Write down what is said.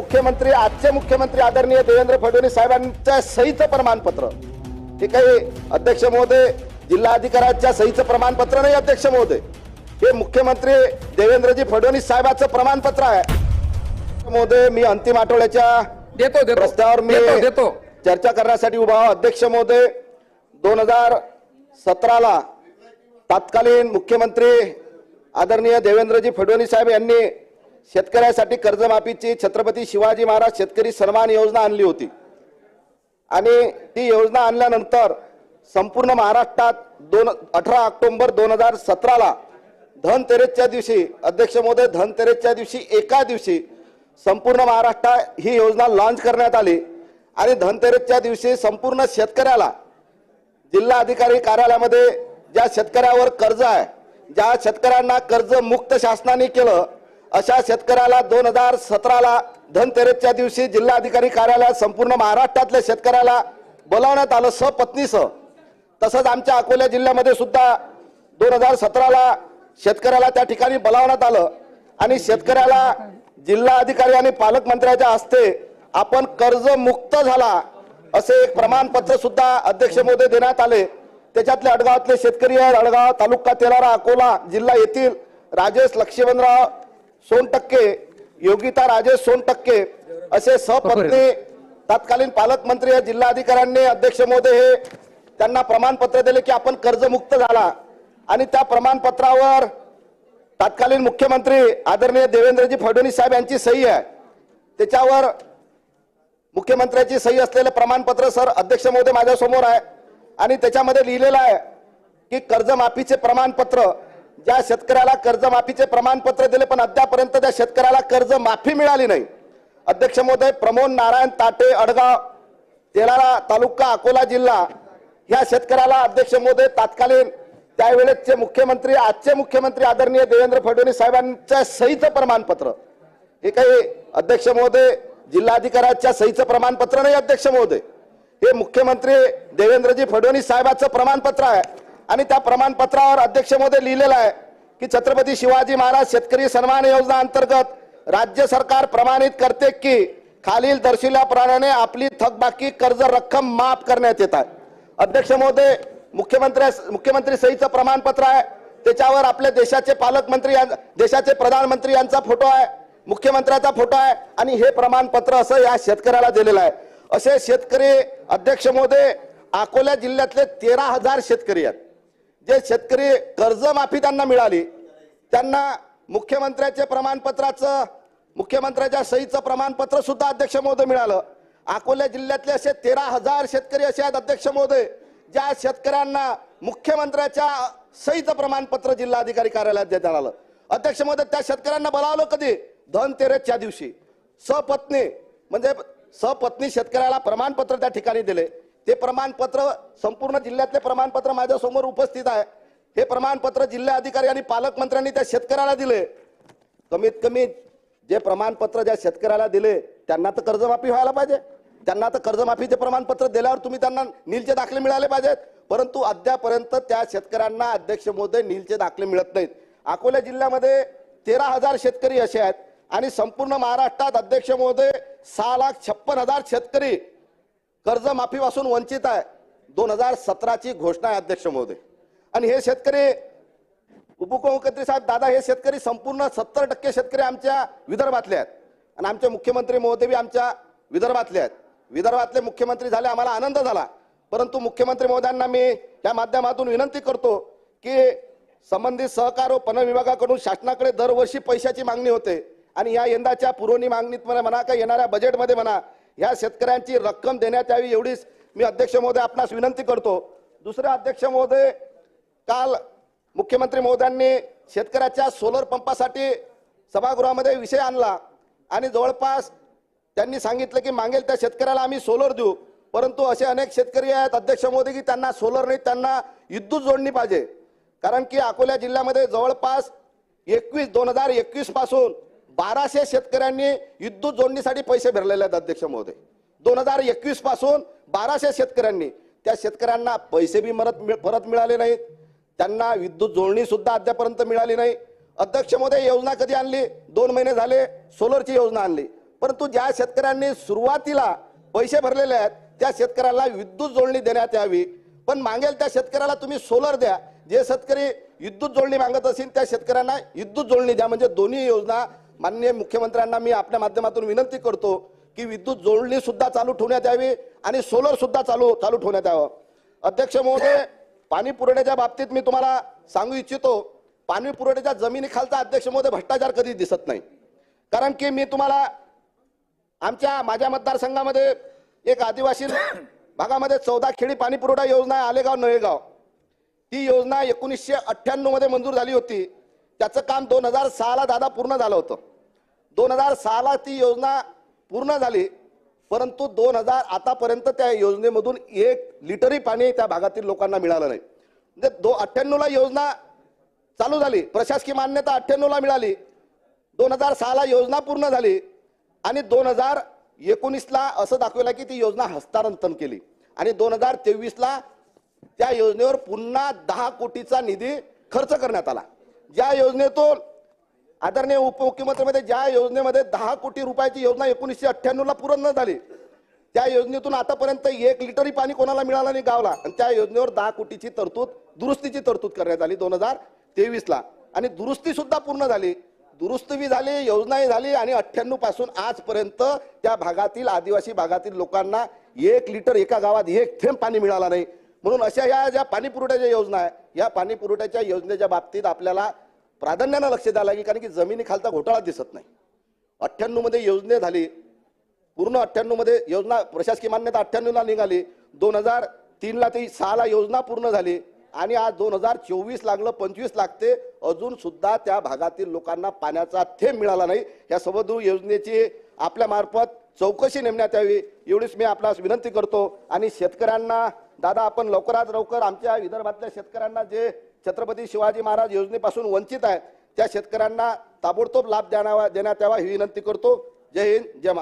मुख्यमंत्री आजचे मुख्यमंत्री आदरणीय देवेंद्र फडणवीस साहेबांच्या सहीचं प्रमाणपत्र. हे काही अध्यक्ष महोदय जिल्हाधिकाऱ्यांच्या सहीचं प्रमाणपत्र नाही अध्यक्ष महोदय. हे मुख्यमंत्री देवेंद्रजी फडणवीस साहेबांचं प्रमाणपत्र आहे. महोदय मी अंतिम आठवड्याच्या देतो देतो. प्रस्तावावर मी देतो चर्चा करण्यासाठी उभा. अध्यक्ष महोदय दोन हजार सतराला तत्कालीन मुख्यमंत्री आदरणीय देवेंद्रजी फडणवीस साहेब यांनी शेतकऱ्यासाठी कर्जमाफीची छत्रपती शिवाजी महाराज शेतकरी सन्मान योजना आणली होती. आणि ती योजना आणल्यानंतर संपूर्ण महाराष्ट्रात दोन अठरा ऑक्टोंबर दोन हजार सतराला धनतेरेसच्या दिवशी अध्यक्ष महोदय धनतेरेसच्या दिवशी एका दिवशी संपूर्ण महाराष्ट्रात ही योजना लॉन्च करण्यात आली. आणि धनतेरेसच्या दिवशी संपूर्ण शेतकऱ्याला जिल्हा अधिकारी कार्यालयामध्ये ज्या शेतकऱ्यावर कर्ज आहे ज्या शेतकऱ्यांना कर्ज मुक्त शासनाने केलं अशा शेतकऱ्याला दोन हजार सतराला धनतेरसच्या दिवशी जिल्हाधिकारी कार्यालयात संपूर्ण महाराष्ट्रातल्या शेतकऱ्याला बोलावण्यात आलं. सपत्नीसह तसंच आमच्या अकोला जिल्ह्यामध्ये सुद्धा दोन हजार सतराला शेतकऱ्याला त्या ठिकाणी बोलावण्यात आलं. आणि शेतकऱ्याला जिल्हा अधिकारी आणि पालकमंत्र्याच्या हस्ते आपण कर्जमुक्त झाला असे एक प्रमाणपत्र सुद्धा अध्यक्ष मोदी देण्यात आले. त्याच्यातले अडगावातले शेतकरी आहेत. अडगाव तालुका तेलारा अकोला जिल्हा येथील राजेश लक्ष्मणराव सोनटक्के योगिता राजेश सोनटक्के असे सहपत्नी तत्कालीन पालकमंत्री या जिल्हाधिकाऱ्यांनी अध्यक्ष महोदय हे त्यांना प्रमाणपत्र दिले की आपण कर्जमुक्त झाला. आणि त्या प्रमाणपत्रावर तत्कालीन मुख्यमंत्री आदरणीय देवेंद्रजी फडणवीस साहेब यांची सही आहे. त्याच्यावर मुख्यमंत्र्याची सही असलेलं प्रमाणपत्र सर अध्यक्ष महोदय माझ्यासमोर आहे. आणि त्याच्यामध्ये लिहिलेलं आहे की कर्जमाफीचे प्रमाणपत्र ज्या शेतकऱ्याला कर्जमाफीचे प्रमाणपत्र दिले पण अद्यापर्यंत त्या शेतकऱ्याला कर्ज माफी मिळाली नाही. अध्यक्ष महोदय प्रमोद नारायण ताटे अडगाव तेलारा तालुका अकोला जिल्हा ह्या शेतकऱ्याला अध्यक्ष महोदय तात्कालीन त्यावेळेसचे मुख्यमंत्री आजचे मुख्यमंत्री आदरणीय देवेंद्र फडणवीस साहेबांच्या सहीचं प्रमाणपत्र. हे काही अध्यक्ष महोदय जिल्हाधिकाऱ्याच्या सहीचं प्रमाणपत्र नाही अध्यक्ष महोदय. हे मुख्यमंत्री देवेंद्रजी फडणवीस साहेबांचं प्रमाणपत्र आहे. आणि त्या प्रमाणपत्रावर अध्यक्ष लिहिलेलं आहे की छत्रपती शिवाजी महाराज शेतकरी सन्मान योजना अंतर्गत राज्य सरकार प्रमाणित करते की खालील दर्शिल्याप्रमाणे आपली थकबाकी कर्ज रक्कम माफ करण्यात येत आहे. अध्यक्ष महोदय मुख्यमंत्री मुख्यमंत्री सहीचं प्रमाणपत्र आहे. त्याच्यावर आपल्या देशाचे पालकमंत्री यां- देशाचे प्रधानमंत्री यांचा फोटो आहे मुख्यमंत्र्याचा फोटो आहे आणि हे प्रमाणपत्र असं या शेतकऱ्याला दिलेलं आहे. असे शेतकरी अध्यक्ष महोदय अकोला जिल्ह्यातले तेरा हजार शेतकरी आहेत. जे शेतकरी कर्जमाफी त्यांना मिळाली त्यांना मुख्यमंत्र्याचे प्रमाणपत्राचं मुख्यमंत्र्याच्या सहीचं प्रमाणपत्र सुद्धा अध्यक्ष महोदय मिळालं. अकोला जिल्ह्यातले असे तेरा हजार शेतकरी असे आहेत अध्यक्ष महोदय ज्या शेतकऱ्यांना मुख्यमंत्र्याच्या सहीचं प्रमाणपत्र जिल्हाधिकारी कार्यालयात देण्यात आलं. अध्यक्ष महोदय त्या शेतकऱ्यांना बोलावलं कधी? धनतेरसच्या दिवशी. सपत्नी म्हणजे सपत्नी शेतकऱ्याला प्रमाणपत्र त्या ठिकाणी दिले. ते प्रमाणपत्र संपूर्ण जिल्ह्यातले प्रमाणपत्र माझ्यासमोर उपस्थित आहे. हे प्रमाणपत्र जिल्हा अधिकारी आणि पालकमंत्र्यांनी त्या शेतकऱ्याला दिले. कमीत कमी जे प्रमाणपत्र ज्या शेतकऱ्याला दिले त्यांना तर कर्जमाफी व्हायला पाहिजे. त्यांना तर कर्जमाफीचे प्रमाणपत्र दिल्यावर तुम्ही त्यांना नीलचे दाखले मिळाले पाहिजेत. परंतु अद्यापर्यंत त्या शेतकऱ्यांना अध्यक्ष महोदय नीलचे दाखले मिळत नाहीत. अकोला जिल्ह्यामध्ये तेरा हजार शेतकरी असे आहेत आणि संपूर्ण महाराष्ट्रात अध्यक्ष महोदय सहा लाख छप्पन हजार शेतकरी कर्जमाफीपासून वंचित आहे. दोन हजार सतराची घोषणा आहे अध्यक्ष महोदय. आणि हे शेतकरी उपमुख्यमंत्री साहेब दादा हे शेतकरी संपूर्ण सत्तर टक्के शेतकरी आमच्या विदर्भातले आहेत. आणि आमचे मुख्यमंत्री महोदय बी आमच्या विदर्भातले आहेत. विदर्भातले मुख्यमंत्री झाले आम्हाला आनंद झाला. परंतु मुख्यमंत्री महोदयांना मी या माध्यमातून विनंती करतो की संबंधित सहकार व पन विभागाकडून शासनाकडे दरवर्षी पैशाची मागणी होते. आणि या यंदाच्या पुरवणी मागणीत म्हणा का येणाऱ्या बजेटमध्ये म्हणा या शेतकऱ्यांची रक्कम देण्यात यावी एवढीच मी अध्यक्ष महोदय आपणास विनंती करतो. दुसरा अध्यक्ष महोदय काल मुख्यमंत्री महोदयांनी शेतकऱ्याच्या सोलर पंपासाठी सभागृहामध्ये विषय आणला आणि जवळपास त्यांनी सांगितलं की मागेल त्या शेतकऱ्याला आम्ही सोलर देऊ. परंतु असे अनेक शेतकरी आहेत अध्यक्ष मोदी की त्यांना सोलर नाही त्यांना विद्युत जोडणी पाहिजे. कारण की अकोला जिल्ह्यामध्ये जवळपास एकवीस दोन हजार एकवीसपासून बाराशे शेतकऱ्यांनी विद्युत जोडणीसाठी पैसे भरलेले आहेत अध्यक्ष महोदय. दोन हजार एकवीसपासून बाराशे शेतकऱ्यांनी त्या शेतकऱ्यांना पैसे बी मरत मिळ- परत मिळाले नाहीत. त्यांना विद्युत जोडणी सुद्धा अद्यापर्यंत मिळाली नाही. अध्यक्ष महोदय योजना कधी आणली? दोन महिने झाले सोलरची योजना आणली. परंतु ज्या शेतकऱ्यांनी सुरुवातीला पैसे भरलेले आहेत त्या शेतकऱ्याला विद्युत जोडणी देण्यात यावी. पण मागेल त्या शेतकऱ्याला तुम्ही सोलर द्या. जे शेतकरी विद्युत जोडणी मागत असेल त्या शेतकऱ्यांना विद्युत जोडणी द्या. म्हणजे दोन्ही योजना माननीय मुख्यमंत्र्यांना मी आपल्या माध्यमातून विनंती करतो की विद्युत जोडणी सुद्धा चालू ठेवण्यात यावी आणि सोलर सुद्धा चालू चालू ठेवण्यात यावं. अध्यक्ष महोदय पाणी पुरवठ्याच्या बाबतीत मी तुम्हाला सांगू इच्छितो पाणी पुरवठ्याच्या जमिनीखालचा अध्यक्ष महोदय भ्रष्टाचार कधी दिसत नाही. कारण की मी तुम्हाला आमच्या माझ्या मतदारसंघामध्ये एक आदिवासी भागामध्ये चौदा खेडी पाणी पुरवठा योजना आलेगाव नळेगाव. ती योजना एकोणीसशे अठ्ठ्याण्णवमध्ये मंजूर झाली होती. त्याचं काम दोन हजार सहाला दादा पूर्ण झालं होतं. दोन हजार सहाला ती योजना पूर्ण झाली परंतु दोन हजार आतापर्यंत त्या योजनेमधून एक लिटरही पाणी त्या भागातील लोकांना मिळालं नाही. म्हणजे दो अठ्ठ्याण्णवला योजना चालू झाली प्रशासकीय मान्यता अठ्ठ्याण्णवला मिळाली दोन हजार सहाला योजना पूर्ण झाली आणि दोन हजार एकोणीसला असं दाखवलं की ती योजना हस्तांतरण केली. आणि दोन हजार तेवीसला त्या योजनेवर पुन्हा दहा कोटीचा निधी खर्च करण्यात आला. ज्या योजनेतून आदरणीय उपमुख्यमंत्र्यांमध्ये ज्या योजनेमध्ये दहा कोटी रुपयाची योजना एकोणीसशे अठ्ठ्याण्णवला पूर्ण झाली त्या योजनेतून आतापर्यंत एक लिटरही पाणी कोणाला मिळालं नाही गावला. आणि त्या योजनेवर दहा कोटीची तरतूद दुरुस्तीची तरतूद करण्यात आली दोन हजार तेवीसला. आणि दुरुस्ती सुद्धा पूर्ण झाली. दुरुस्ती बी झाली योजनाही झाली आणि अठ्ठ्याण्णवपासून आजपर्यंत त्या भागातील आदिवासी भागातील लोकांना एक लिटर एका गावात एक थेंब पाणी मिळाला नाही. म्हणून अशा या ज्या पाणी पुरवठ्याच्या योजना आहे या पाणी पुरवठ्याच्या योजनेच्या बाबतीत आपल्याला प्राधान्यानं लक्ष द्यायला लागेल कारण की जमिनी खालचा घोटाळा दिसत नाही. अठ्ठ्याण्णवमध्ये योजना योजने झाली. पूर्ण अठ्ठ्याण्णवमध्ये योजना प्रशासकीय मान्यता अठ्ठ्याण्णवला निघाली. दोन हजार तीनला ती सहाला योजना पूर्ण झाली. आणि आज दोन हजार चोवीस लागलं पंचवीस लागते. अजून सुद्धा त्या भागातील लोकांना पाण्याचा थेंब मिळाला नाही. या सबदू योजनेची आपल्या मार्फत चौकशी नेमण्यात यावी. एवढीच मी आपल्यास विनंती करतो. आणि शेतकऱ्यांना दादा आपण लवकरात लवकर आमच्या विदर्भातल्या शेतकऱ्यांना जे छत्रपती शिवाजी महाराज योजनेपासून वंचित आहे त्या शेतकऱ्यांना ताबडतोब लाभ देण्यावा देण्यात यावा ही विनंती करतो. जय हिंद जय